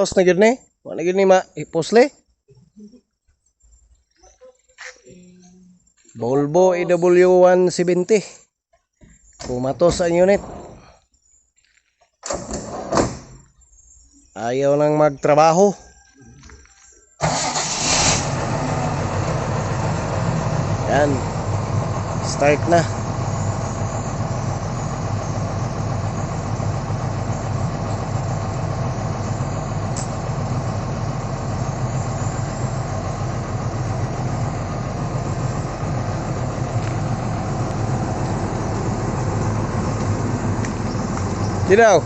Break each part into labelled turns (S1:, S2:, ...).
S1: Tos na gid ni. Wa na gid ni ma iposle. Volvo EW170. Kumatos ang unit. Ayaw nang magtrabaho. Yan. Start na. Sinaw.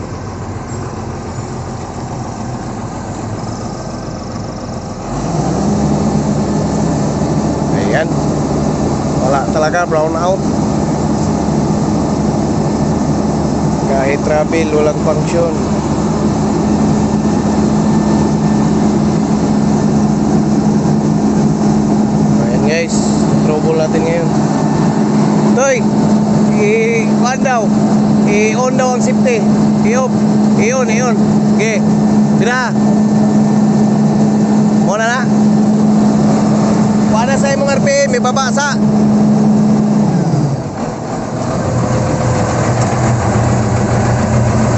S1: Ayan. Wala talaga brown out. Kahit travel, walang function. Ayan guys, trouble natin ngayon. Toy, i-kuhan daw. I-on daw ang safety. I-off. I-on. Okay. Tira. Muna na. Para sa imong RPM, may babasa.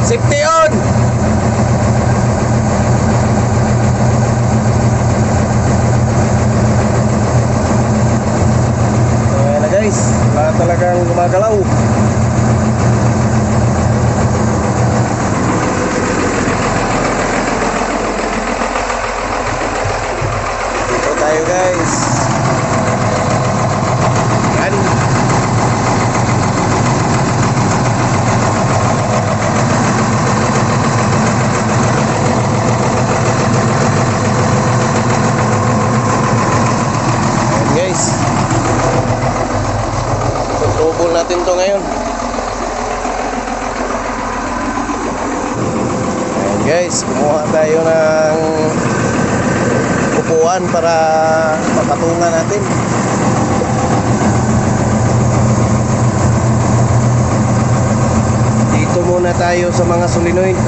S1: Safety on. So, ayan na guys. Wala talagang gumagalaw. Dito tayo guys. Yan. Ayan guys. So, trouble natin to ngayon. Ayan guys, kumuha tayo ng upuan para mapatungan natin. Dito muna tayo sa mga solenoid.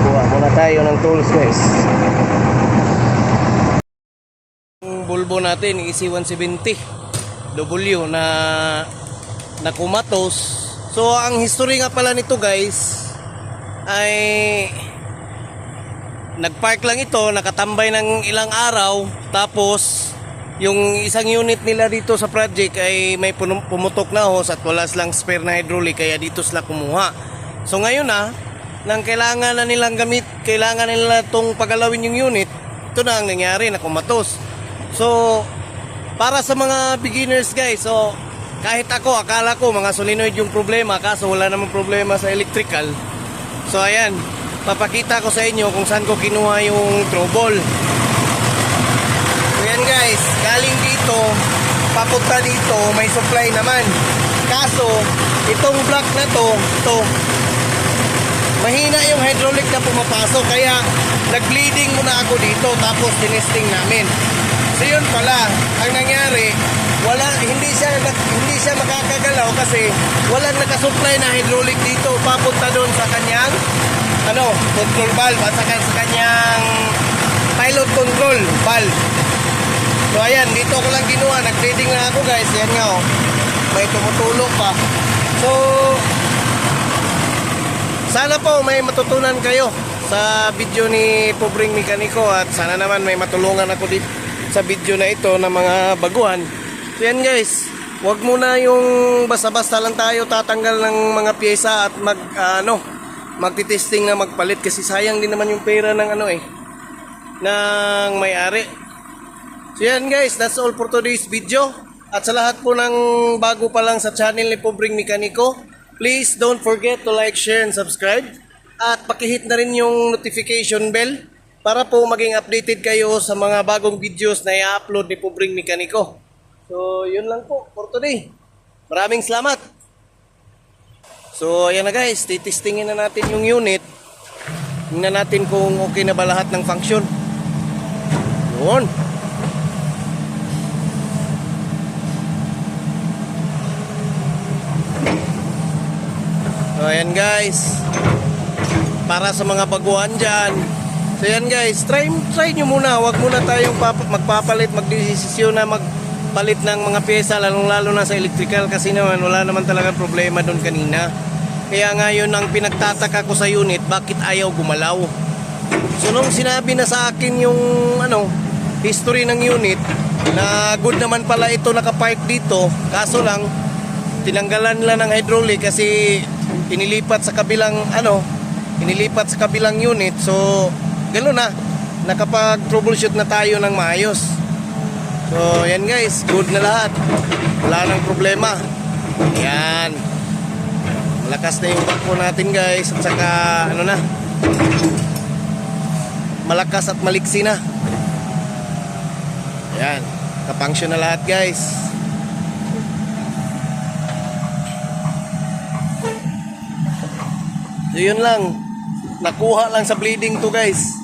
S1: Kuha muna tayo ng tools guys. Yung bulbo natin, EC170 W na na kumatos. So ang history nga pala nito guys ay nagpark lang ito, nakatambay ng ilang araw tapos yung isang unit nila dito sa project ay may pumutok na hose at wala silang spare na hydraulic kaya dito sila kumuha. So ngayon na, nang kailangan na nilang gamit, kailangan nila itong pagalawin yung unit, ito na ang nangyari na kumatos. So, para sa mga beginners guys, so kahit ako, akala ko mga solenoid yung problema, kaso wala namang problema sa electrical. So ayan, papakita ko sa inyo kung saan ko kinuha yung trouble. So yan guys, galing dito, papunta dito, may supply naman. Kaso, itong block na to, to, mahina yung hydraulic na pumapasok kaya nag-bleeding muna ako dito tapos tinesting namin. So yun pala, ang nangyari, wala hindi siya hindi siya makakagalaw kasi walang nakasupply na hydraulic dito papunta doon sa kanyang ano, control valve at saka sa kanyang pilot control valve. So ayan, dito ko lang ginawa, nag-bleeding na ako guys, yan nga oh. May tumutulong pa. So, sana po may matutunan kayo sa video ni Pobreng Mekaniko at sana naman may matulungan ako dito sa video na ito ng mga baguhan. So yan guys, wag muna yung basta-basta lang tayo tatanggal ng mga pyesa at mag ano, magti-testing na magpalit kasi sayang din naman yung pera ng ano eh ng may-ari. So yan guys, that's all for today's video. At sa lahat po ng bago pa lang sa channel ni Pobreng Mekaniko, please don't forget to like, share, and subscribe. at pakihit na rin yung notification bell para po maging updated kayo sa mga bagong videos na i-upload ni Pubring Mekaniko. So, yun lang po for today. Maraming salamat. So, ayan na guys, titistingin na natin yung unit. Tingnan natin kung okay na ba lahat ng function. Yun. So, ayan guys. Para sa mga baguhan dyan. So, ayan guys. Try, try nyo muna. Huwag muna tayong pap- magpapalit, magdesisyon na magpalit ng mga pyesa, lalong-lalo na sa electrical kasi naman wala naman talaga problema doon kanina. Kaya ngayon ang pinagtataka ko sa unit, bakit ayaw gumalaw? So nung sinabi na sa akin yung ano, history ng unit na good naman pala ito nakapark dito, kaso lang tinanggalan nila ng hydraulic kasi inilipat sa kabilang ano, inilipat sa kabilang unit. So gano'n na, nakapag troubleshoot na tayo ng maayos. So yan guys, good na lahat. Wala nang problema. Yan. Malakas na yung bakpo natin guys at saka ano na, malakas at maliksi na. Yan. Kapunction na lahat guys. So yun lang. Nakuha lang sa bleeding to guys.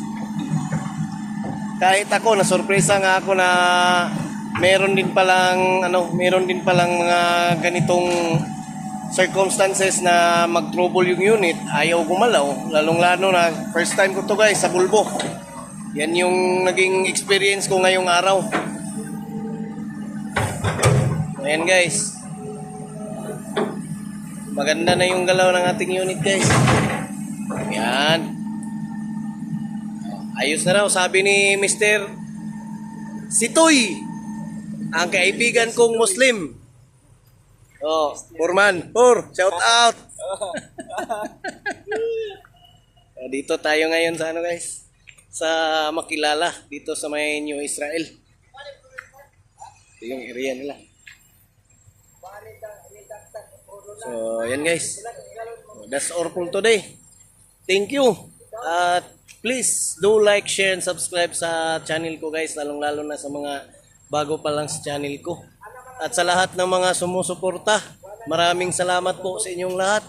S1: Kahit ako, nasurpresa nga ako na meron din palang ano, meron din palang mga ganitong circumstances na mag-trouble yung unit, ayaw gumalaw, lalong-lalo na first time ko to guys sa Bulbo. Yan yung naging experience ko ngayong araw. Ayan guys. Maganda na yung galaw ng ating unit guys. Yan. Ayos na raw, sabi ni Mr. Sitoy, ang kaibigan kong Muslim. Oh, Purman. Pur, shout out. Ah, dito tayo ngayon sa ano guys? Sa Makilala, dito sa may New Israel. Ito yung area nila. So, yan guys. That's all for today. Thank you. At please do like, share, and subscribe sa channel ko guys. Lalong-lalo na sa mga bago pa lang sa channel ko. At sa lahat ng mga sumusuporta, maraming salamat po sa inyong lahat.